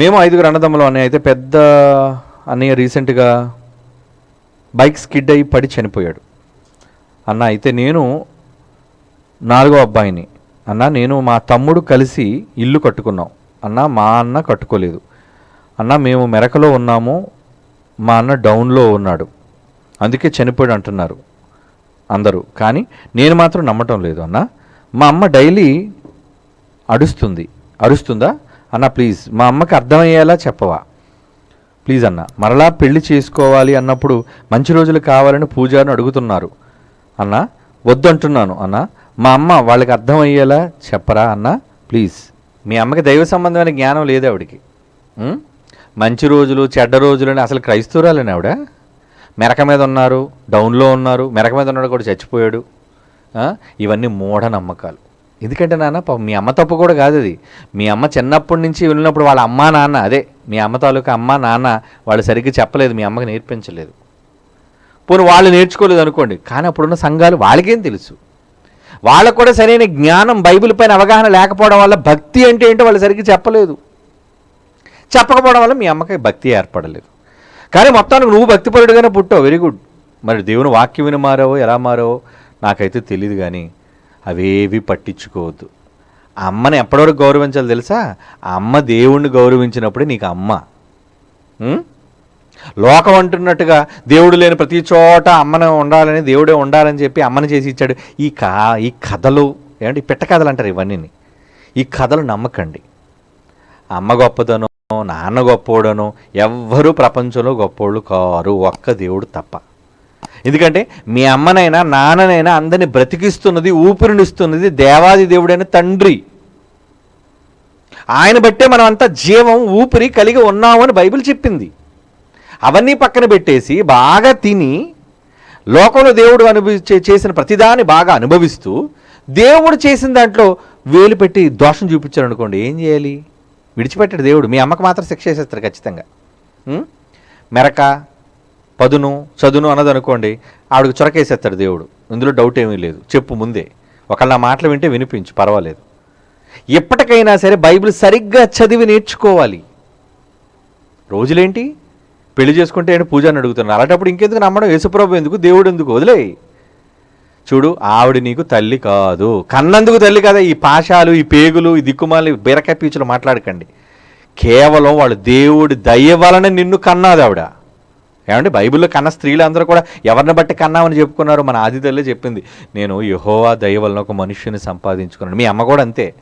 మేము ఐదుగురు అన్నదమ్ములు అన్నయ్య అయితే పెద్ద అన్నయ్య రీసెంట్గా బైక్ స్కిడ్ అయ్యి పడి చనిపోయాడు. అన్న అయితే నేను నాలుగో అబ్బాయిని. అన్న నేను మా తమ్ముడు కలిసి ఇల్లు కట్టుకున్నాం. అన్న మా అన్న కట్టుకోలేదు. అన్న మేము మెరకలో ఉన్నాము. మా అన్న డౌన్లో ఉన్నాడు. అందుకే చనిపోయాడు అంటున్నారు అందరూ. కానీ నేను మాత్రం నమ్మటం లేదు అన్న. మా అమ్మ డైలీ అడుస్తుంది. అరుస్తుందా? అన్న ప్లీజ్ మా అమ్మకి అర్థమయ్యేలా చెప్పవా? ప్లీజ్ అన్న మరలా పెళ్ళి చేసుకోవాలి అన్నప్పుడు మంచి రోజులు కావాలని పూజారిని అడుగుతున్నారు. అన్న వద్దంటున్నాను అన్న మా అమ్మ వాళ్ళకి అర్థమయ్యేలా చెప్పరా అన్న ప్లీజ్ మీ అమ్మకి దైవ సంబంధమైన జ్ఞానం లేదు ఆవిడికి. మంచి రోజులు చెడ్డ రోజులని అసలు క్రైస్తవురాలని ఆవిడ? మెరక మీద ఉన్నారు డౌన్లో ఉన్నారు మెరక మీద ఉన్నాడు కూడా చచ్చిపోయాడు. ఇవన్నీ ఇవన్నీ మూఢనమ్మకాలు. ఎందుకంటే నాన్న పాపం మీ అమ్మ తప్పు కూడా కాదు అది. మీ అమ్మ చిన్నప్పటి నుంచి వెళ్ళినప్పుడు వాళ్ళ అమ్మ నాన్న అదే మీ అమ్మ తాలూకా అమ్మ నాన్న వాళ్ళు సరిగ్గా చెప్పలేదు మీ అమ్మకి నేర్పించలేదు. పోనీ వాళ్ళు నేర్చుకోలేదు అనుకోండి కానీ అప్పుడున్న సంఘాలు వాళ్ళకేం తెలుసు? వాళ్ళకు కూడా సరైన జ్ఞానం బైబిల్ పైన అవగాహన లేకపోవడం వల్ల భక్తి అంటే ఏంటో వాళ్ళు సరిగ్గా చెప్పలేదు. చెప్పకపోవడం వల్ల మీ అమ్మకి భక్తి ఏర్పడలేదు. కానీ మొత్తానికి నువ్వు భక్తిపరుడుగానే పుట్టావు వెరీ గుడ్. మరి దేవుని వాక్యం విని మారావో ఎలా మారావో నాకైతే తెలియదు కానీ అవేవి పట్టించుకోవద్దు. ఆ అమ్మని ఎప్పటివరకు గౌరవించాలి తెలుసా? ఆ అమ్మ దేవుణ్ణి గౌరవించినప్పుడే నీకు అమ్మ. లోకం అంటున్నట్టుగా దేవుడు లేని ప్రతి చోట అమ్మను ఉండాలని దేవుడే ఉండాలని చెప్పి అమ్మని చేసి ఇచ్చాడు. ఈ కా ఈ కథలు ఏమంటే పిట్ట కథలు అంటారు ఇవన్నీ ఈ కథలు నమ్మకండి. అమ్మ గొప్పదనో నాన్న గొప్పోడనో ఎవ్వరూ ప్రపంచంలో గొప్పోళ్ళు కారు ఒక్క దేవుడు తప్ప. ఎందుకంటే మీ అమ్మనైనా నాన్ననైనా అందరిని బ్రతికిస్తున్నది ఊపిరినిస్తున్నది దేవాది దేవుడైన తండ్రి. ఆయన బట్టే మనం అంతా జీవం ఊపిరి కలిగి ఉన్నామని బైబిల్ చెప్పింది. అవన్నీ పక్కన పెట్టేసి బాగా తిని లోకంలో దేవుడు అనుభవి చేసిన ప్రతిదాన్ని బాగా అనుభవిస్తూ దేవుడు చేసిన దాంట్లో వేలు పెట్టి దోషం చూపించారు అనుకోండి ఏం చేయాలి? విడిచిపెట్టాడు దేవుడు. మీ అమ్మకు మాత్రం శిక్ష చేసేస్తారు ఖచ్చితంగా. మెరక పదును చదును అన్నదనుకోండి ఆవిడకు ఆవిడకి చొరకేసేస్తాడు దేవుడు. ఇందులో డౌట్ ఏమీ లేదు. చెప్పు ముందే. ఒకళ్ళ నా మాటలు వింటే వినిపించు పర్వాలేదు. ఎప్పటికైనా సరే బైబిల్ సరిగ్గా చదివి నేర్చుకోవాలి. రోజులేంటి? పెళ్ళి చేసుకుంటే ఏంటి పూజ అని అడుగుతున్నారు. అలాంటప్పుడు ఇంకెందుకు నమ్మడం? యేసుప్రభు ఎందుకు? దేవుడు ఎందుకు? వదిలే. చూడు ఆవిడ నీకు తల్లి కాదు. కన్నందుకు తల్లి కాదా. ఈ పాశాలు ఈ పేగులు ఈ దిక్కుమాలి బీరకాయ పీచులు మాట్లాడకండి. కేవలం వాళ్ళు దేవుడి దయ వలన నిన్ను కన్నాది ఆవిడ. ఏమంటే బైబిల్లో కన్న స్త్రీలందరూ కూడా ఎవరిని బట్టి కన్నామని చెప్పుకున్నారు మన ఆది తల్లి చెప్పింది. నేను యహోవా దయవలన ఒక మనుష్యుని సంపాదించుకున్నాను. మీ అమ్మ కూడా అంతే.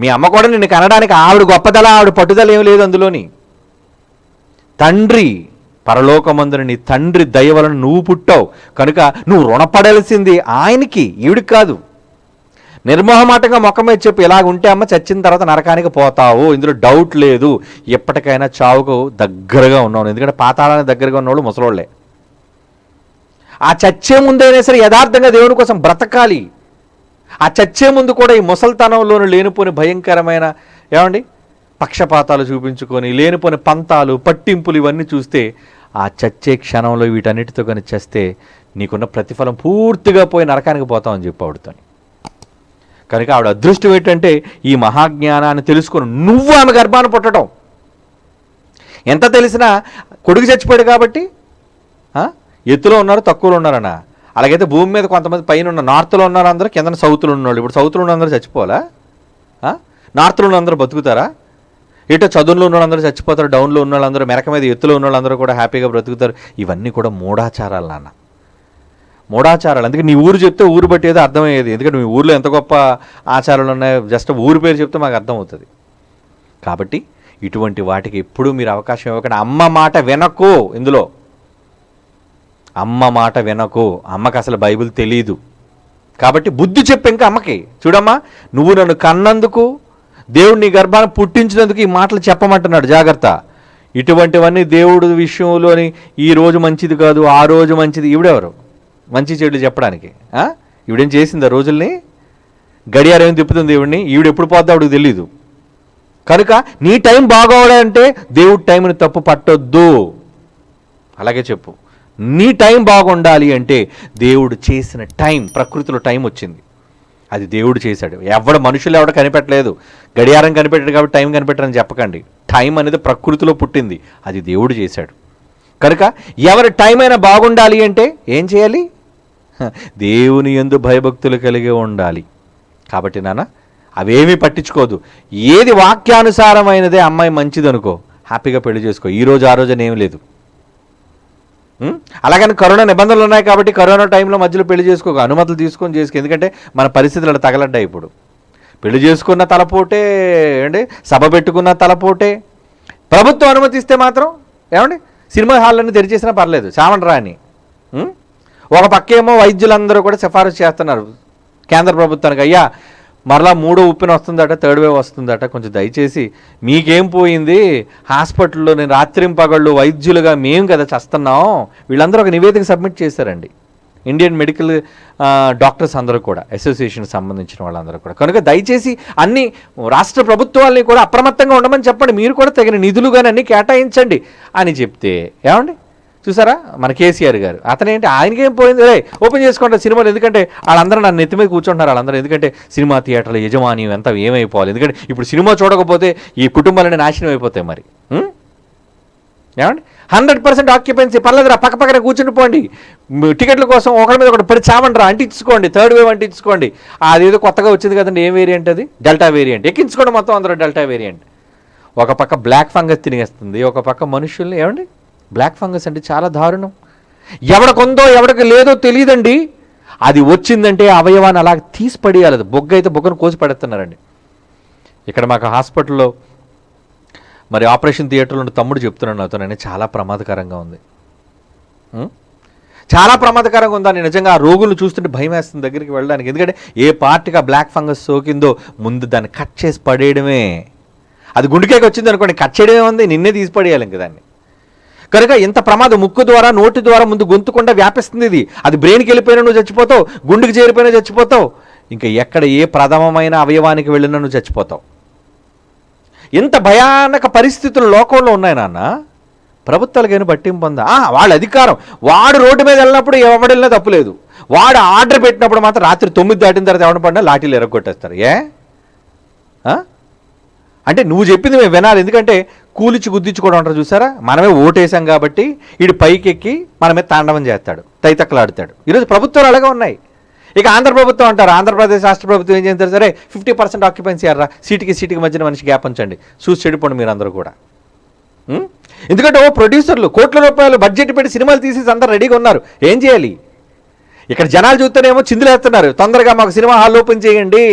మీ అమ్మ కూడా నిన్ను కనడానికి ఆవిడ గొప్పదల ఆవిడ పట్టుదల ఏమి లేదు అందులోని. తండ్రి పరలోకమందుని నీ తండ్రి దయ వలన నువ్వు పుట్టావు. కనుక నువ్వు రుణపడాల్సింది ఆయనకి ఈవిడికి కాదు. నిర్మోహమాటంగా మొక్క మీద చెప్పు ఇలాగ ఉంటే అమ్మ చచ్చిన తర్వాత నరకానికి పోతావు. ఇందులో డౌట్ లేదు. ఎప్పటికైనా చావుకు దగ్గరగా ఉన్నావు ఎందుకంటే పాతాళానికి దగ్గరగా ఉన్నవాళ్ళు ముసలోళ్ళే. ఆ చచ్చే ముందైనా సరే యథార్థంగా దేవుని కోసం బ్రతకాలి. ఆ చచ్చే ముందు కూడా ఈ ముసల్తనంలోనూ లేనిపోని భయంకరమైన ఏమండి? పక్షపాతాలు చూపించుకొని లేనిపోని పంతాలు పట్టింపులు ఇవన్నీ చూస్తే ఆ చచ్చే క్షణంలో వీటన్నిటితో కానీ చేస్తే నీకున్న ప్రతిఫలం పూర్తిగా పోయి నరకానికి పోతామని చెప్పి ఆవిడతో కనుక ఆవిడ అదృష్టం ఏంటంటే ఈ మహాజ్ఞానాన్ని తెలుసుకొని నువ్వు ఆమె గర్భాన్ని పుట్టడం. ఎంత తెలిసినా కొడుకు చచ్చిపోయాడు కాబట్టి ఎత్తులో ఉన్నారు తక్కువలో ఉన్నారనా అలాగైతే భూమి మీద కొంతమంది పైన ఉన్న నార్త్లో ఉన్నారు అందరూ కింద సౌత్లో ఉన్నవాళ్ళు. ఇప్పుడు సౌత్లో ఉన్న అందరూ చచ్చిపోవాలా? నార్త్లో ఉన్న అందరూ బతుకుతారా? ఇటు చదువులో ఉన్న వాళ్ళందరూ చచ్చిపోతారు డౌన్లో ఉన్న వాళ్ళందరూ మెరక మీద ఎత్తులో ఉన్న వాళ్ళందరూ కూడా హ్యాపీగా బ్రతుకుతారు. ఇవన్నీ కూడా మూఢాచారాలు నాన్న. మూఢాచారాలు అందుకే నీ ఊరు చెప్తే ఊరు బట్టి ఏదో అర్థమయ్యేది. ఎందుకంటే మీ ఊర్లో ఎంత గొప్ప ఆచారాలు ఉన్నాయో జస్ట్ ఊరు పేరు చెప్తే మాకు అర్థమవుతుంది. కాబట్టి ఇటువంటి వాటికి ఎప్పుడూ మీరు అవకాశం ఇవ్వకండి. అమ్మ మాట వినకు ఇందులో. అమ్మ మాట వినకు. అమ్మకి అసలు బైబిల్ తెలియదు కాబట్టి బుద్ధి చెప్పు ఇంకా అమ్మకి. చూడమ్మా నువ్వు నన్ను కన్నందుకు దేవుడు నీ గర్భాన్ని పుట్టించినందుకు ఈ మాటలు చెప్పమంటున్నాడు. జాగ్రత్త. ఇటువంటివన్నీ దేవుడు విషయంలోని ఈ రోజు మంచిది కాదు ఆ రోజు మంచిది. ఈవిడెవరు? మంచి చెడులు చెప్పడానికి ఆ? ఈవిడేం చేసింది ఆ రోజుల్ని? గడియారం ఏం తిప్పుతుంది ఈవిడిని? ఈవిడ ఎప్పుడు పోద్దా ఆవిడకి తెలీదు. కనుక నీ టైం బాగోవాలంటే దేవుడి టైంని తప్పు పట్టొద్దు. అలాగే చెప్పు. నీ టైం బాగుండాలి అంటే దేవుడు చేసిన టైం ప్రకృతిలో టైం వచ్చింది. అది దేవుడు చేశాడు. ఎవడ మనుషులు ఎవడ కనిపెట్టలేదు. గడియారం కనిపెట్టాడు కాబట్టి టైం కనిపెట్టారని చెప్పకండి. టైం అనేది ప్రకృతిలో పుట్టింది. అది దేవుడు చేశాడు. కనుక ఎవరి టైం అయినా బాగుండాలి అంటే ఏం చేయాలి? దేవుని ఎందు భయభక్తులు కలిగి ఉండాలి. కాబట్టి నాన్న అవేమీ పట్టించుకోదు. ఏది వాక్యానుసారమైనదే అమ్మాయి మంచిదనుకో హ్యాపీగా పెళ్ళి చేసుకో. ఈ రోజు ఆ రోజు ఏం లేదు. అలాగని కరోనా నిబంధనలు ఉన్నాయి కాబట్టి కరోనా టైంలో మధ్యలో పెళ్ళి చేసుకోక. అనుమతులు తీసుకొని చేసుకో. ఎందుకంటే మన పరిస్థితులు అలా తగలడ్డాయి ఇప్పుడు. పెళ్ళి చేసుకున్న తలపోటే అండి సభ పెట్టుకున్న తలపోటే. ప్రభుత్వం అనుమతిస్తే మాత్రం ఏమండి? సినిమా హాళ్ళని తెరిచేసినా పర్లేదు. చావండ్రా అని ఒక పక్కేమో వైద్యులందరూ కూడా సిఫారసు చేస్తున్నారు. కేంద్ర ప్రభుత్వానికి అయ్యా మరలా మూడో ఉప్పిన వస్తుందట థర్డ్ వేవ్ వస్తుందట కొంచెం దయచేసి మీకేం పోయింది? హాస్పిటల్లో నేను రాత్రింపగళ్ళు వైద్యులుగా మేము కదా చస్తున్నాం. వీళ్ళందరూ ఒక నివేదిక సబ్మిట్ చేశారండి. ఇండియన్ మెడికల్ డాక్టర్స్ అందరూ కూడా అసోసియేషన్ సంబంధించిన వాళ్ళందరూ కూడా. కనుక దయచేసి అన్ని రాష్ట్ర ప్రభుత్వాల్ని కూడా అప్రమత్తంగా ఉండమని చెప్పండి. మీరు కూడా తగిన నిధులు కానీ అన్ని కేటాయించండి అని చెప్తే ఏమండి? చూసారా? మన కేసీఆర్ గారు. అతనేంటి? ఆయనకేం పోయింది? రే ఓపెన్ చేసుకుంటారు సినిమాలు. ఎందుకంటే వాళ్ళందరూ నన్ను నెత్తి మీద కూర్చుంటున్నారు వాళ్ళందరూ. ఎందుకంటే సినిమా థియేటర్ల యజమాని ఎంత ఏమైపోవాలి? ఎందుకంటే ఇప్పుడు సినిమా చూడకపోతే ఈ కుటుంబాలన్నీ నాశనం అయిపోతాయి మరి. ఏమండి? హండ్రెడ్ పర్సెంట్ ఆక్యుపెన్సీ పర్లేదురా పక్క పక్కన కూర్చుని పోండి. టికెట్ల కోసం ఒకరి మీద ఒకటి పడి చావండి అంటించుకోండి థర్డ్ వేవ్ అంటించుకోండి. అదేదో కొత్తగా వచ్చింది కదండి ఏం వేరియంట్ అది? డెల్టా వేరియంట్ ఎక్కించుకోండి మొత్తం అందరూ డెల్టా వేరియంట్ ఒక పక్క బ్లాక్ ఫంగస్ తినేస్తుంది ఒక పక్క మనుషుల్ని ఏమండి? బ్లాక్ ఫంగస్ అంటే చాలా దారుణం. ఎవడకుందో ఎవడికి లేదో తెలియదండి. అది వచ్చిందంటే అవయవాన్ని అలా తీసి పడేయాలి బొగ్గ అయితే బొగ్గను కోసి పడేస్తున్నారండి. ఇక్కడ మాకు హాస్పిటల్లో మరి ఆపరేషన్ థియేటర్లో ఉన్న తమ్ముడు చెప్తున్నాను నాతో నేను చాలా ప్రమాదకరంగా ఉంది. చాలా ప్రమాదకరంగా ఉందని నిజంగా ఆ రోగులు చూస్తుంటే భయం వేస్తుంది దగ్గరికి వెళ్ళడానికి. ఎందుకంటే ఏ పార్టీగా ఆ బ్లాక్ ఫంగస్ సోకిందో ముందు దాన్ని కట్ చేసి పడేయడమే. అది గుండెకేకి వచ్చింది అనుకోండి కట్ చేయడమే ఉంది నిన్నే తీసి పడేయాలి ఇంక దాన్ని. కనుక ఇంత ప్రమాదం ముక్కు ద్వారా నోటి ద్వారా ముందు గొంతుకుండా వ్యాపిస్తుంది ఇది. అది బ్రెయిన్కి వెళ్ళిపోయినా నువ్వు చచ్చిపోతావు గుండెకి చేరిపోయినా చచ్చిపోతావు. ఇంకా ఎక్కడ ఏ ప్రథమమైన అవయవానికి వెళ్ళినా నువ్వు చచ్చిపోతావు. ఇంత భయానక పరిస్థితులు లోకంలో ఉన్నాయి నాన్న. ప్రభుత్వాలకైనా పట్టింపు ఉందా? వాళ్ళ అధికారం. వాడు రోడ్డు మీద వెళ్ళినప్పుడు ఎవడెళ్ళినా తప్పులేదు వాడు ఆర్డర్ పెట్టినప్పుడు మాత్రం రాత్రి తొమ్మిది దాటిన తర్వాత ఎవడ పడినా లాఠీలు ఎరగొట్టేస్తారు. ఏ? అంటే నువ్వు చెప్పింది మేము వినాలి. ఎందుకంటే కూలిచి గుద్దించుకోవడం అంటారు చూసారా? మనమే ఓటేసాం కాబట్టి వీడు పైకెక్కి మనమే తాండవం చేస్తాడు. తైతక్కలాడుతాడు. ఈరోజు ప్రభుత్వాలు అలాగే ఉన్నాయి. ఇక ఆంధ్ర ప్రభుత్వం అంటారు. ఆంధ్రప్రదేశ్ రాష్ట్ర ప్రభుత్వం ఏం చేస్తారు? సరే ఫిఫ్టీ పర్సెంట్ ఆక్యుపెన్సీ అర్రా. సీటుకి సీటుకి మధ్యన మనిషి గ్యాప్ ఉంచండి. చూసి చెడిపోండి మీరు అందరూ కూడా ఎందుకంటే ఓ ప్రొడ్యూసర్లు కోట్ల రూపాయలు బడ్జెట్ పెట్టి సినిమాలు తీసేసి అందరు రెడీగా ఉన్నారు. ఏం చేయాలి? ఇక్కడ జనాలు చూస్తేనేమో చిందులేస్తున్నారు. తొందరగా మాకు సినిమా హాల్ ఓపెన్ చేయండి.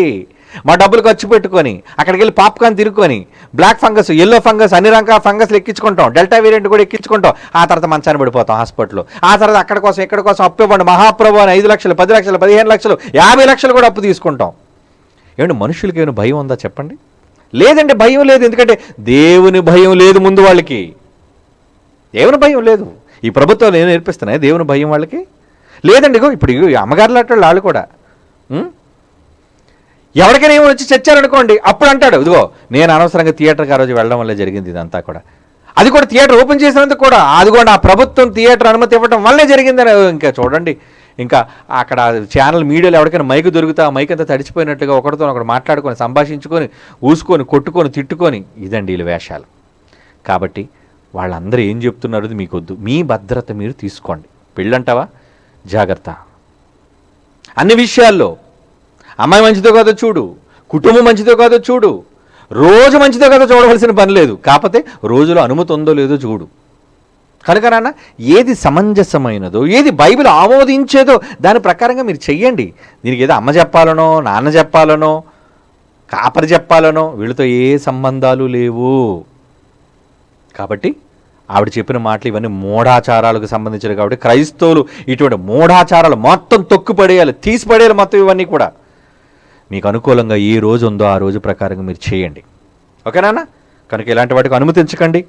మా డబ్బులు ఖర్చు పెట్టుకొని అక్కడికి వెళ్ళి పాప్కార్న్ తిరుక్కొని బ్లాక్ ఫంగస్ ఎల్లో ఫంగస్ అన్ని రకాల ఫంగస్లు ఎక్కించుకుంటాం. డెల్టా వేరియంట్ కూడా ఎక్కించుకుంటాం. ఆ తర్వాత మంచాన్ని పడిపోతాం హాస్పిటల్లో. ఆ తర్వాత అక్కడ కోసం ఎక్కడ కోసం అప్పు ఇవ్వండి. మహాప్రభు అని ఐదు లక్షలు పది లక్షలు పదిహేను లక్షలు యాభై లక్షలు కూడా అప్పు తీసుకుంటాం. ఏమండి మనుషులకి ఏమైనా భయం ఉందా చెప్పండి? లేదండి భయం లేదు. ఎందుకంటే దేవుని భయం లేదు ముందు వాళ్ళకి. దేవుని భయం లేదు. ఈ ప్రభుత్వాలు నేను నేర్పిస్తున్నాయి. దేవుని భయం వాళ్ళకి. లేదండి ఇగో ఇప్పుడు ఇగో అమ్మగారులు వాళ్ళు కూడా. ఎవరికైనా ఏమో వచ్చి చచ్చారనుకోండి అప్పుడు అంటాడు ఇదిగో నేను అనవసరంగా థియేటర్కి ఆ రోజు వెళ్ళడం వల్ల జరిగింది ఇదంతా కూడా. అది కూడా థియేటర్ ఓపెన్ చేసినందుకు కూడా అది కూడా ఆ ప్రభుత్వం థియేటర్ అనుమతి ఇవ్వడం వల్లే జరిగిందని ఇంకా చూడండి. ఇంకా అక్కడ ఛానల్ మీడియాలో ఎవరికైనా మైక్ దొరుకుతా ఆ మైక్ అంతా తడిచిపోయినట్టుగా ఒకరితో ఒకరు మాట్లాడుకొని సంభాషించుకొని ఊసుకొని కొట్టుకొని తిట్టుకొని ఇదండి వీళ్ళ వేషాలు. కాబట్టి వాళ్ళందరూ ఏం చెప్తున్నారు మీకొద్దు. మీకు వద్దు మీ భద్రత మీరు తీసుకోండి. పెళ్ళంటావా? జాగ్రత్త. అన్ని విషయాల్లో అమ్మాయి మంచిదో కాదో చూడు కుటుంబం మంచిదో కాదో చూడు రోజు మంచిదో కాదో చూడవలసిన పని లేదు. కాకపోతే రోజులో అనుమతి ఉందో లేదో చూడు. కనుక నాన్న ఏది సమంజసమైనదో ఏది బైబిల్ ఆమోదించేదో దాని ప్రకారంగా మీరు చెయ్యండి. దీనికి ఏదో అమ్మ చెప్పాలనో నాన్న చెప్పాలనో కాపరి చెప్పాలనో వీళ్ళతో ఏ సంబంధాలు లేవు. కాబట్టి ఆవిడ చెప్పిన మాటలు ఇవన్నీ మూఢాచారాలకు సంబంధించినవి కాబట్టి క్రైస్తవులు ఇటువంటి మూఢాచారాలు మొత్తం తొక్కుపడేయాలి తీసిపడేయాలి మొత్తం ఇవన్నీ కూడా. మీకు అనుకూలంగా ఏ రోజు ఉందో ఆ రోజు ప్రకారంగా మీరు చేయండి. ఓకేనా కనుక ఇలాంటి వాటికి అనుమతించకండి.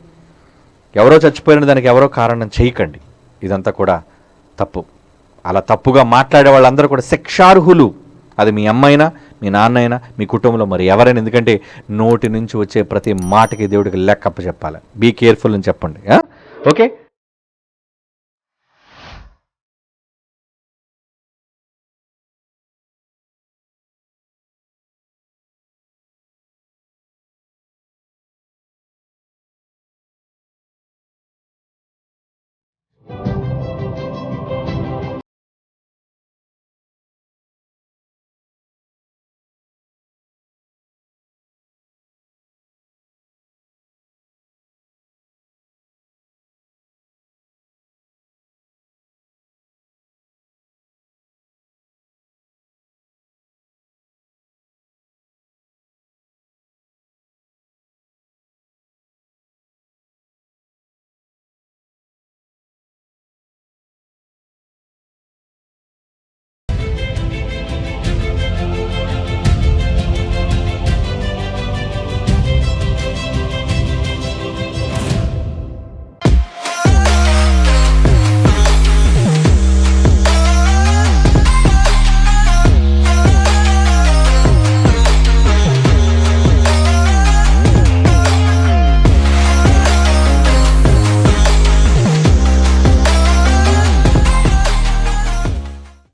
ఎవరో చచ్చిపోయిన దానికి ఎవరో కారణం చేయకండి. ఇదంతా కూడా తప్పు. అలా తప్పుగా మాట్లాడే వాళ్ళందరూ కూడా శిక్షార్హులు. అది మీ అమ్మైనా మీ నాన్నైనా మీ కుటుంబంలో మరి ఎవరైనా. ఎందుకంటే నోటి నుంచి వచ్చే ప్రతి మాటకి దేవుడికి లెక్కప్ప చెప్పాలి. బీ కేర్ఫుల్ అని చెప్పండి. ఓకే?